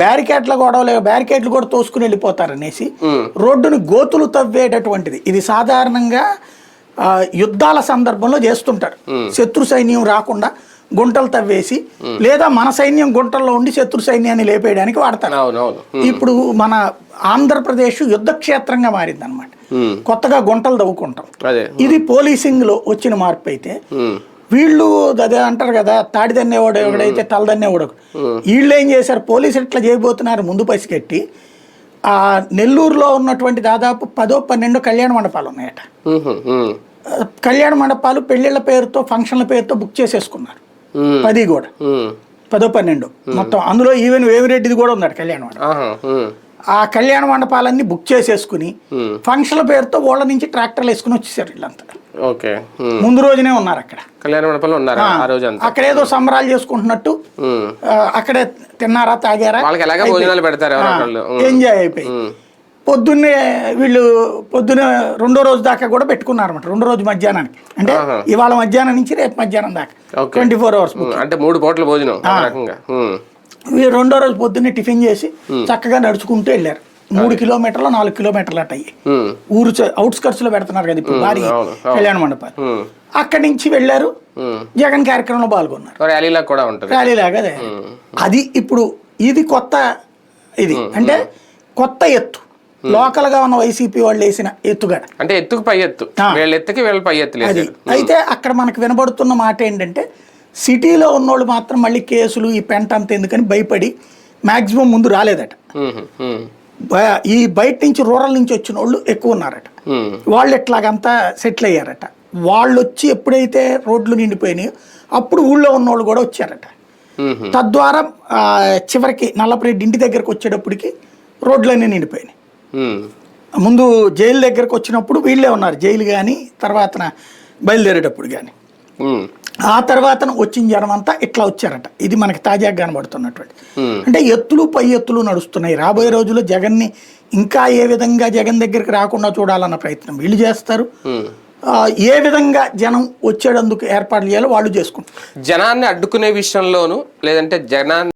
బ్యారికేడ్ల గొడవలు బ్యారికేడ్లు కూడా తోసుకుని వెళ్ళిపోతారు అనేసి ఉమ్. రోడ్డును గోతులు తవ్వేటటువంటిది. ఇది సాధారణంగా యుద్ధాల సందర్భంలో చేస్తుంటారు. శత్రు సైన్యం రాకుండా గుంటలు తవ్వేసి లేదా మన సైన్యం గుంటల్లో ఉండి శత్రు సైన్యాన్ని లేపేయడానికి వాడతారు. ఇప్పుడు మన ఆంధ్రప్రదేశ్ యుద్ధ క్షేత్రంగా మారింది అనమాట. కొత్తగా గుంటలు తవ్వుకుంటాం. ఇది పోలీసింగ్లో వచ్చిన మార్పు అయితే. వీళ్ళు అదే అంటారు కదా తాడి తన్నేవాడు ఎవడైతే తల తన్నేవాడు వీళ్ళు ఏం చేశారు? పోలీసులు ఇట్లా చేయబోతున్నారు ముందు పసిగట్టి ఆ నెల్లూరులో ఉన్నటువంటి దాదాపు పదో పన్నెండు కళ్యాణ మండపాలు ఉన్నాయట. కళ్యాణ మండపాలు పెళ్ళిళ్ళ పేరుతో ఫంక్షన్ల పేరుతో బుక్ చేసేసుకున్నారు. పది కూడా. పదో పన్నెండు. మొత్తం అందులో ఈవెన్ వేమిరెడ్డిది కూడా ఉందట కళ్యాణ మండపం. ఆ కళ్యాణ మండపాలన్నీ బుక్ చేసేసుకుని. ఫంక్షన్ల పేరుతో వాళ్ళ నుంచి ట్రాక్టర్లు వేసుకుని వచ్చేసారు వీళ్ళంతా. ఓకే. ముందు రోజునే ఉన్నారు అక్కడ. కళ్యాణ మండపంలో ఉన్నారా ఆ రోజు అక్కడ ఏదో సంబరాలు చేసుకుంటున్నట్టు అక్కడే తిన్నారా తాగారా? వాళ్ళకి ఎలాగ భోజనాలు పెడతారు. ఎంజాయ్ అయిపోయి. పొద్దున్నే వీళ్ళు పొద్దున్న రెండో రోజు దాకా కూడా పెట్టుకున్నారు అనమాట రెండో రోజు మధ్యాహ్నానికి. అంటే. ఇవాళ మధ్యాహ్నం నుంచి రేపు మధ్యాహ్నం దాకా. Twenty four hours. అంటే మూడు పూటల భోజనం రెండో రోజు పొద్దున్నే టిఫిన్ చేసి చక్కగా నడుచుకుంటూ వెళ్ళారు. మూడు కిలోమీటర్లు నాలుగు కిలోమీటర్లు అట్ అయ్యి. ఊరు అవుట్స్కట్స్లో పెడుతున్నారు కదా ఇప్పుడు భారీ. కళ్యాణ మండపాలు. అక్కడి నుంచి వెళ్ళారు. జగన్ కార్యక్రమంలో పాల్గొన్నారు. ర్యాలీలా కూడా ఉంటుంది. ర్యాలీ లాగా అదే. అది ఇప్పుడు ఇది కొత్త ఇది. అంటే కొత్త ఎత్తు. లోకల్గా ఉన్న వైసీపీ వాళ్ళు వేసిన ఎత్తుగడ. అంటే ఎత్తుకు పై ఎత్తు. వీళ్ళ ఎత్తుకి వీళ్ళ పై ఎత్తు అది. అయితే అక్కడ మనకు వినబడుతున్న మాట ఏంటంటే సిటీలో ఉన్నోళ్ళు మాత్రం మళ్ళీ కేసులు ఈ పెంట అంత ఎందుకని భయపడి మాక్సిమం ముందు రాలేదట. ఈ బయట నుంచి రూరల్ నుంచి వచ్చిన వాళ్ళు ఎక్కువ ఉన్నారట. వాళ్ళు ఇట్లాగంతా సెటిల్ అయ్యారట. వాళ్ళు వచ్చి ఎప్పుడైతే రోడ్లు నిండిపోయినాయో అప్పుడు ఊళ్ళో ఉన్నోళ్ళు కూడా వచ్చారట. తద్వారా చివరికి నల్లపరెడ్డి ఇంటి దగ్గరకు వచ్చేటప్పటికి రోడ్లన్నీ నిండిపోయినాయి. ముందు జైలు దగ్గరకు వచ్చినప్పుడు వీళ్ళే ఉన్నారు. జైలు కానీ తర్వాత బయలుదేరేటప్పుడు కానీ ఆ తర్వాత వచ్చిన జనం అంతా ఇట్లా వచ్చారట. ఇది మనకి తాజాగా కనబడుతున్నటువంటి. అంటే ఎత్తులు పై ఎత్తులు నడుస్తున్నాయి. రాబోయే రోజుల్లో జగన్ని ఇంకా ఏ విధంగా జగన్ దగ్గరికి రాకుండా చూడాలన్న ప్రయత్నం వీళ్ళు చేస్తారు. ఏ విధంగా జనం వచ్చేటందుకు ఏర్పాట్లు చేయాలో వాళ్ళు చేసుకుంటారు. జనాన్ని అడ్డుకునే విషయంలోను లేదంటే జనాన్ని